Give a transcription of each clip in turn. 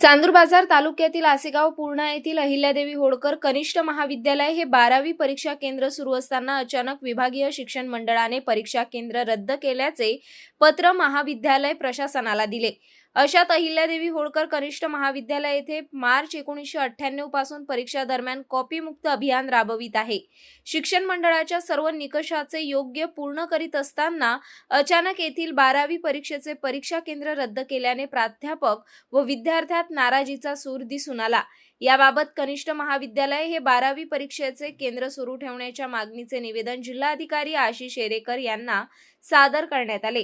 चांदूर बाजार तालुक्यातील आसेगाव पूर्णा येथील अहिल्यादेवी होळकर कनिष्ठ महाविद्यालय हे बारावी परीक्षा केंद्र सुरू असताना अचानक विभागीय शिक्षण मंडळाने परीक्षा केंद्र रद्द केल्याचे पत्र महाविद्यालय प्रशासनाला दिले. अशात अहिल्यादेवी होळकर कनिष्ठ महाविद्यालय येथे मार्च एकोणीसशे अठ्ठ्याण्णवपासून परीक्षा दरम्यान कॉपीमुक्त अभियान राबवित आहे. शिक्षण मंडळाच्या सर्व निकषाचे योग्य पूर्ण करीत असताना अचानक येथील बारावी परीक्षेचे परीक्षा केंद्र रद्द केल्याने प्राध्यापक व विद्यार्थ्यात नाराजीचा सूर दिसून आला. याबाबत कनिष्ठ महाविद्यालय हे बारावी परीक्षेचे केंद्र सुरू ठेवण्याच्या मागणीचे निवेदन जिल्हाधिकारी आशिष एरेकर यांना सादर करण्यात आले.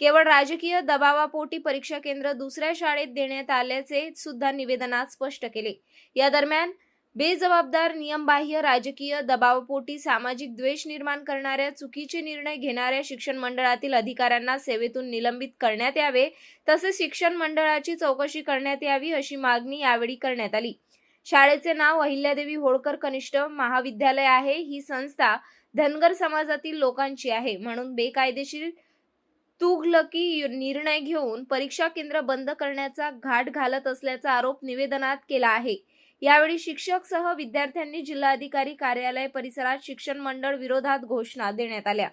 केवळ राजकीय दबावापोटी परीक्षा केंद्र दुसऱ्या शाळेत देण्यात आल्याचे सुद्धा निवेदनात स्पष्ट केले. या दरम्यान बेजबाबदार नियमबाह्य राजकीय दबावपोटी सामाजिक द्वेष निर्माण करणाऱ्या चुकीचे निर्णय घेणाऱ्या शिक्षण मंडळातील अधिकाऱ्यांना सेवेतून निलंबित करण्यात यावे तसेच शिक्षण मंडळाची चौकशी करण्यात यावी अशी मागणी यावेळी करण्यात आली. शाळेचे नाव अहिल्यादेवी होळकर कनिष्ठ महाविद्यालय आहे. ही संस्था धनगर समाजातील लोकांची आहे. म्हणून बेकायदेशीर तुघलकी निर्णय घेऊन परीक्षा केंद्र बंद करण्याचा घाट घालत असल्याचा आरोप निवेदनात केला आहे. यावेळी शिक्षक सह विद्यार्थ्यांनी जिल्हाधिकारी कार्यालय परिसरात शिक्षण मंडळ विरोधात घोषणा देण्यात आल्या.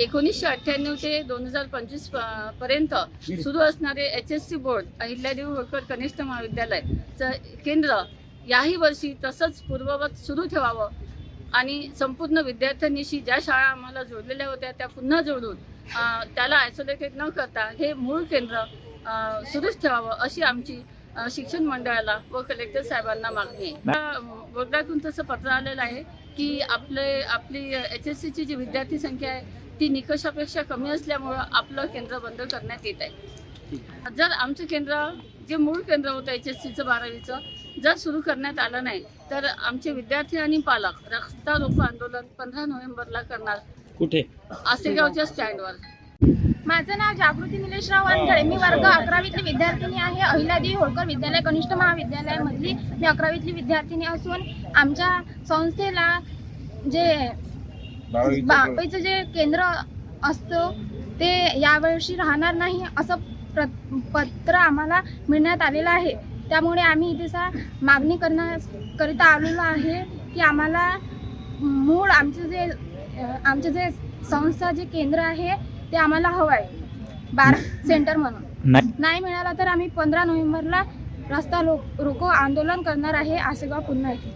एकोणीसशे अठ्ठ्याण्णव ते दोन हजार पंचवीसपर्यंत सुरू असणारे H S C board Ahilyadevi Holkar कनिष्ठ महाविद्यालयचं केंद्र याही वर्षी तसंच पूर्ववत सुरू ठेवावं आणि संपूर्ण विद्यार्थ्यांनीशी ज्या शाळा आम्हाला जोडलेल्या होत्या त्या पुन्हा जोडून त्याला आयसोलेटेड न करता हे मूळ केंद्र सुरूच ठेवावं अशी आमची शिक्षण मंडळाला व कलेक्टर साहेबांना मागणी आहे. अ, बोर्डातून तसं पत्र आलेलं आहे की आपले आपली एच एस सीची जी विद्यार्थी संख्या आहे ती निकषापेक्षा कमी असल्यामुळं आपलं केंद्र बंद करण्यात येत आहे. जर आमचं केंद्र जे मूळ केंद्र होतं एच एस सीचं बारावीचं जर सुरू करण्यात आलं नाही तर आमचे विद्यार्थी आणि पालक रस्ता रोको आंदोलन पंधरा नोव्हेंबरला करणार. कुठे? आसेगावच्या स्टँडवर. माझं नाव जागृती निलेश राव वानखडे. मी वर्ग अकरावीतली विद्यार्थिनी आहे. अहिल्यादेवी होळकर विद्यालय कनिष्ठ महाविद्यालयामधली मी अकरावीतली विद्यार्थिनी असून आमच्या संस्थेला जे बारावीचं जे केंद्र असतं ते यावर्षी राहणार नाही असं प्र पत्र आम्हाला मिळण्यात आलेलं आहे. त्यामुळे आम्ही इथे सा मागणी करण्याकरिता आलेलो आहे की आम्हाला मूळ आमचे जे आमचे जे संस्था जे केंद्र आहे ते आम्हाला हवं आहे. बार सेंटर म्हणून. नाही. नाही मिळाला तर आम्ही पंधरा नोव्हेंबरला रस्ता लो रोको आंदोलन करणार आहे आसेगाव पुन्हा येथे